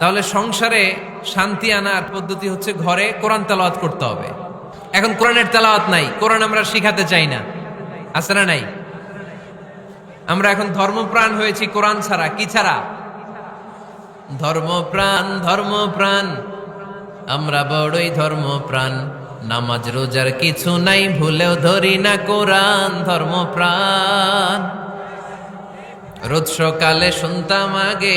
তাহলে সংসারে শান্তি আনার পদ্ধতি হচ্ছে ঘরে কোরআন তেলাওয়াত করতে হবে। এখন কোরআনের তেলাওয়াত নাই, কোরআন আমরা শিখাতে চাই না। আছে না নাই? আমরা এখন ধর্মপ্রাণ হয়েছি কোরআন ছাড়া, কি ছাড়া? ধর্মপ্রাণ ধর্মপ্রাণ, আমরা বড়ই ধর্মপ্রাণ। নামাজ, রোজার কিছু নাই, ভুলেও ধরি না কোরআন, ধর্মপ্রাণ। রোজ সকালে শুনতাম আগে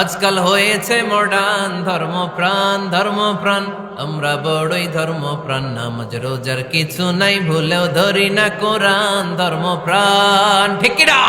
আজকাল হয়েছে মডার্ন ধর্ম প্রাণ আমরা বড়ই ধর্ম প্রাণ নামাজ, রোজার কিছু নাই, ভুলেও ধরি না কোরআন, ধর্মপ্রাণ। ঠিক ঠিকিরা